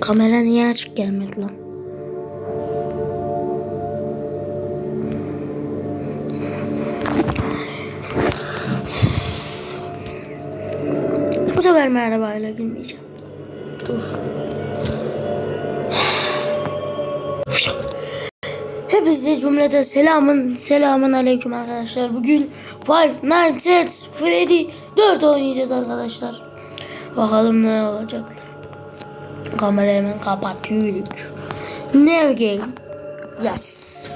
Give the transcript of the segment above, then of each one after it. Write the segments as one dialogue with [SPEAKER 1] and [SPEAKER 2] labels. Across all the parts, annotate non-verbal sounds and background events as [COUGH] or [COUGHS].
[SPEAKER 1] Kamera niye açık gelmedi lan? Bu sefer merhabayla gülmeyeceğim. Dur. Hepinize cümlete selamın selamın aleyküm arkadaşlar. Bugün Five Nights at Freddy 4 oynayacağız arkadaşlar. Bakalım ne olacak. Kamerayı hemen kapatıyoruz. New game. Yes.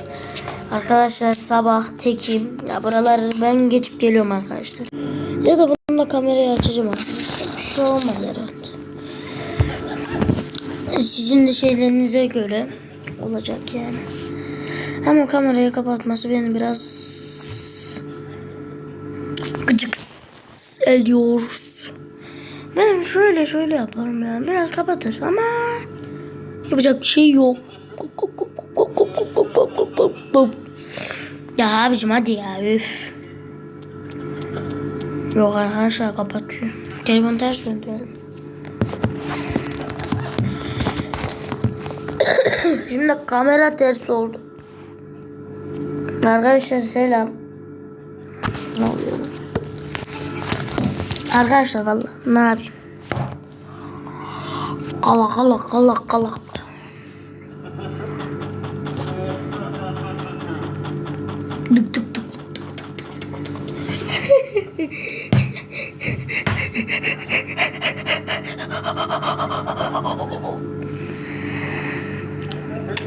[SPEAKER 1] Arkadaşlar sabah tekim. Ya buraları ben geçip geliyorum arkadaşlar. Ya da bununla kamerayı açacağım arkadaşlar. Bir şey olmaz herhalde. Sizin de şeylerinize göre olacak yani. Ama kamerayı kapatması beni biraz gıcık ediyor. Ben şöyle şöyle yaparım ya. Biraz kapatır ama yapacak bir şey yok. Ya abicim hadi ya. Üf. Yok arkadaşlar kapatıyor. Telefon ters döndü. Şimdi kamera ters oldu. Arkadaşlar selam. Arkadaşlar valla ne yapayım? Kala kala kala kala. Dık dık dık dık dık dık dık dık dık.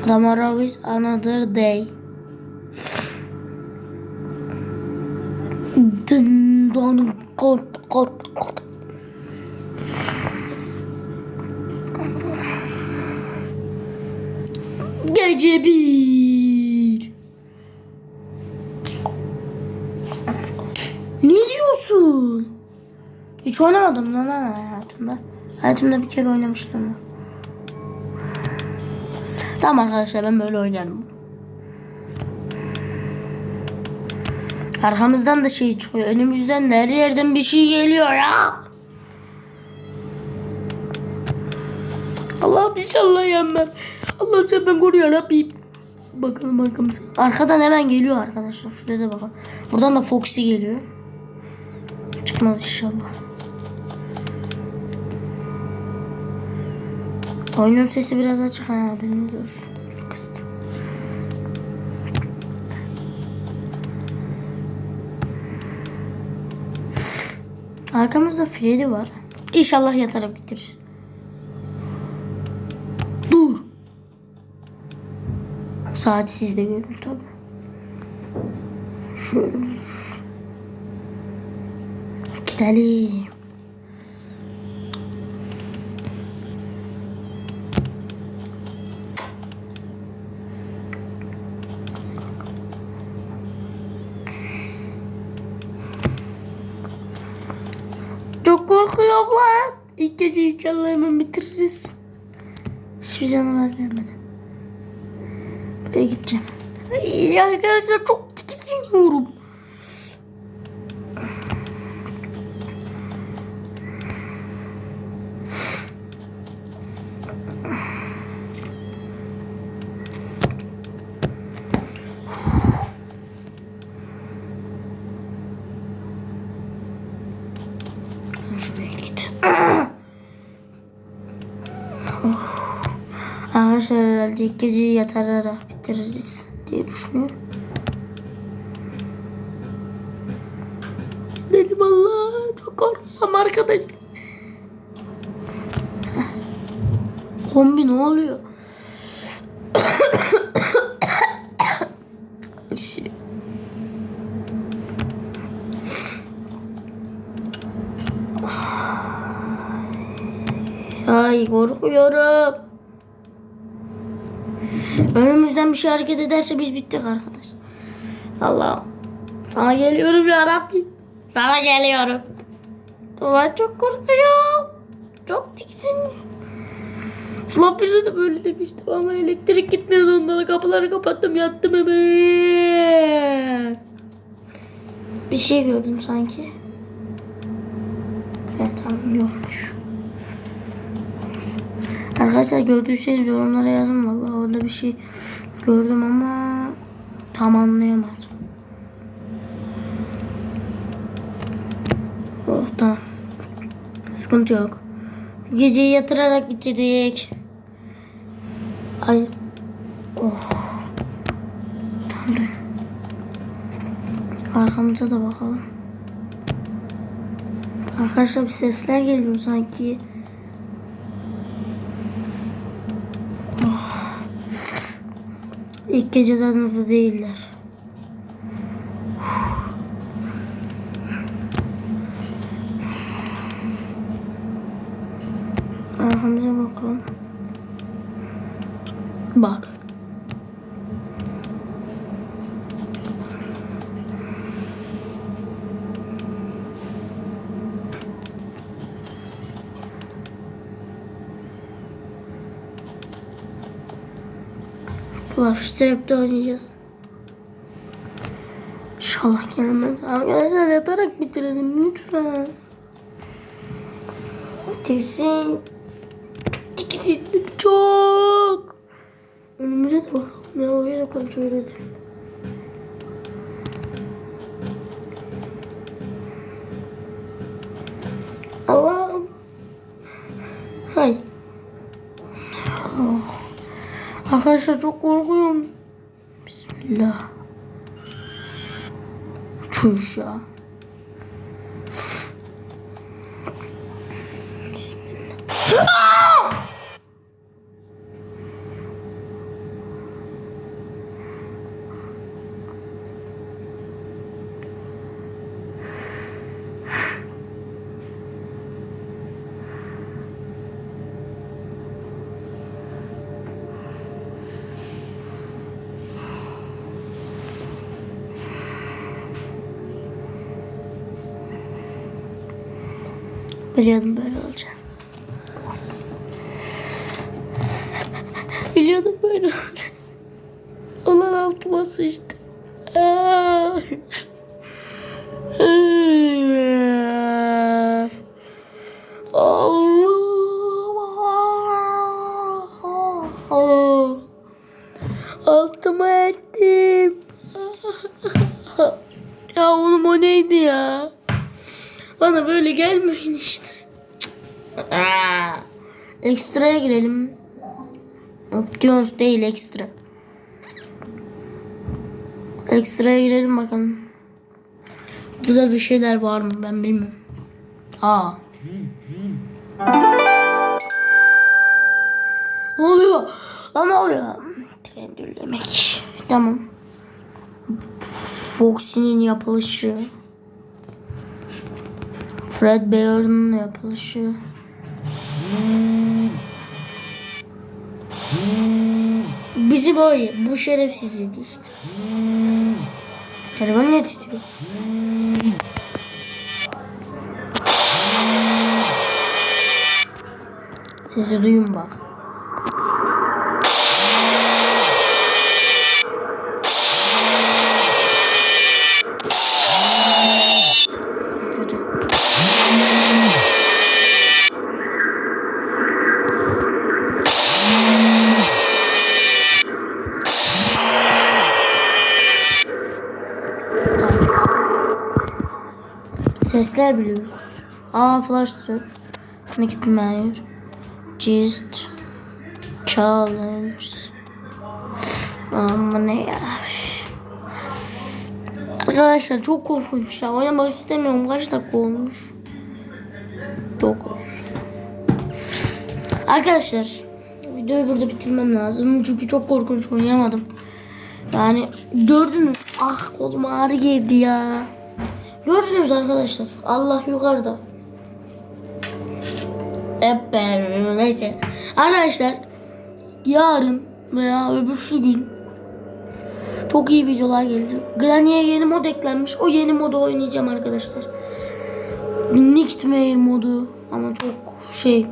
[SPEAKER 1] Tomorrow is another day. Dın dın kot kot kot. Gece bir. Ne diyorsun? Hiç oynamadım lan hayatımda. Hayatımda bir kere oynamıştım. ama. Tamam arkadaşlar ben böyle oynarım. Arkamızdan da şey çıkıyor. Önümüzden de her yerden bir şey geliyor ya. Allah'ım inşallah yenmem. Allah'ım sen ben koru ya Rabbim. Bakalım arkamıza. Arkadan hemen geliyor arkadaşlar. Şuraya da bakın. Buradan da Foxy geliyor. Çıkmaz inşallah. Oyunun sesi biraz açık ha benim diyorsun. Arkamızda Freddy var. İnşallah yatarak bitirir. Dur. Saati sizde görün tabi. Şöyle. Gidelim. Çok korkuyorum lan. Gece inşallah hemen bitiririz. Hiçbir canavar gelmedi. Buraya gideceğim. Ay, arkadaşlar çok tiksiniyorum. Şuraya git. Oh. Arkadaşlar ilk geceyi yatarak bitiririz diye düşünüyorum. Dedim Allah çok korkuyorum arkadaş. Kombi ne oluyor? [COUGHS] Ay korkuyorum. Önümüzden bir şey hareket ederse biz bittik arkadaş. Allah'ım. Sana geliyorum ya Rabbim. Sana geliyorum. Ulan çok korkuyorum. Çok tiksin. Flop bize de böyle demiştim ama elektrik gitmiyordu onda da kapıları kapattım yattım hemen. Bir şey gördüm sanki. Evet tamam yokmuş. Arkadaşlar gördüyseniz yorumlara yazın. Vallahi orada bir şey gördüm ama tam anlayamadım. Oh tamam. Sıkıntı yok. Bu geceyi yatırarak bitirdik. Ay. Oh. Tamam. Arkamıza da bakalım. Arkadaşlar bir sesler geliyor sanki. İlk geceden hızlı değiller. Arkamıza bakalım. Bak. Flash Trap'te oynayacağız. İnşallah gelmez. Arkadaşlar yatarak bitirelim lütfen. Çok tiksindim çok. Önümüze de bakalım ya oraya da kontrol edelim. Arkadaşlar çok korkuyorum. Bismillah. Çüş ya. Bismillah. Biliyordum böyle olacak. Biliyordum böyle olacak. Olan altıma sıçtı. Aa. Böyle gelmeyin işte. Ekstraya girelim. Options değil ekstra. Ekstraya girelim bakalım. Burada bir şeyler var mı ben bilmiyorum. Aa. Ne oluyor? Lan ne oluyor? Tren dürlemek. Tamam. Foxy'nin yapılışı. Fred Bear'ın yapılışı. Bizi böyle bu şerefsiz yedi işte. Telefon ne titriyor? Sesi duyun bak. Sesler biliyoruz. Aa flash trap. Mayor. Gist. Challenge. Ama ne ya. Arkadaşlar çok korkunç ya. Oynamak istemiyorum. Kaç dakika olmuş? 9. Arkadaşlar videoyu burada bitirmem lazım. Çünkü çok korkunç oynayamadım. Yani gördünüz. Ah kolum ağrı girdi ya. Gördünüz arkadaşlar. Allah yukarıda. Hep ben neyse. Arkadaşlar yarın veya öbürsü gün çok iyi videolar gelecek. Granny'e yeni mod eklenmiş. O yeni modu oynayacağım arkadaşlar. Nickmare modu ama çok şey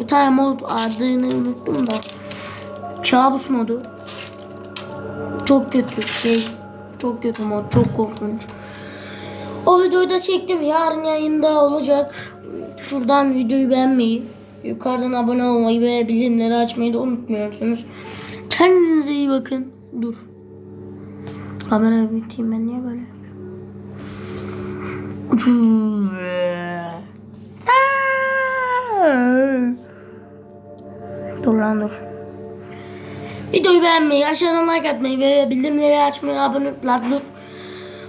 [SPEAKER 1] bir tane mod adını unuttum da kabus modu çok kötü şey çok kötü mod çok korkunç o videoyu da çektim yarın yayında olacak şuradan videoyu beğenmeyi Yukarıdan abone olmayı ve bildirimleri açmayı da unutmuyorsunuz. Kendinize iyi bakın. Dur. Kamerayı büyüteyim ben niye böyle yapıyorum? Dur lan dur. Videoyu beğenmeyi, aşağıdan like atmayı ve bildirimleri açmayı, abone lan dur.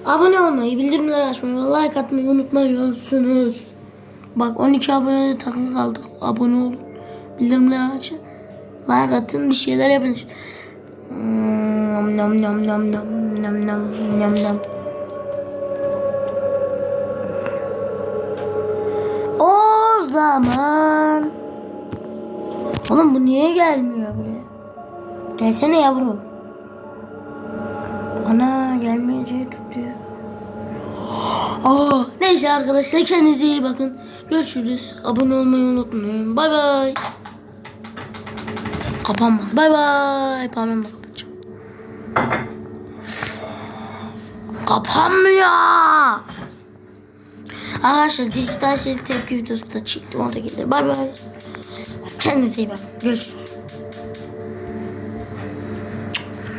[SPEAKER 1] Abone olmayı, bildirimleri açmayı ve like atmayı unutmuyorsunuz. Bak 12 abone takılı kaldık. Abone olun. Bildirimleri açın. Like atın, bir şeyler yapın. Hmm, Nam nam nam nam nam nam nam nam. O zaman Oğlum bu niye gelmiyor buraya? Gelsene yavrum. Ana gelmeyeceği tutuyor. Aa, neyse arkadaşlar kendinize iyi bakın. Görüşürüz. Abone olmayı unutmayın. Bay bay. Kapanmaz. Bay bay. Bak kapatacağım. Kapanmıyor. Arkadaşlar dijital şey tepki videosu da çıktı. Onu da gelir. Bay bay. Kendinize iyi bakın. Görüşürüz.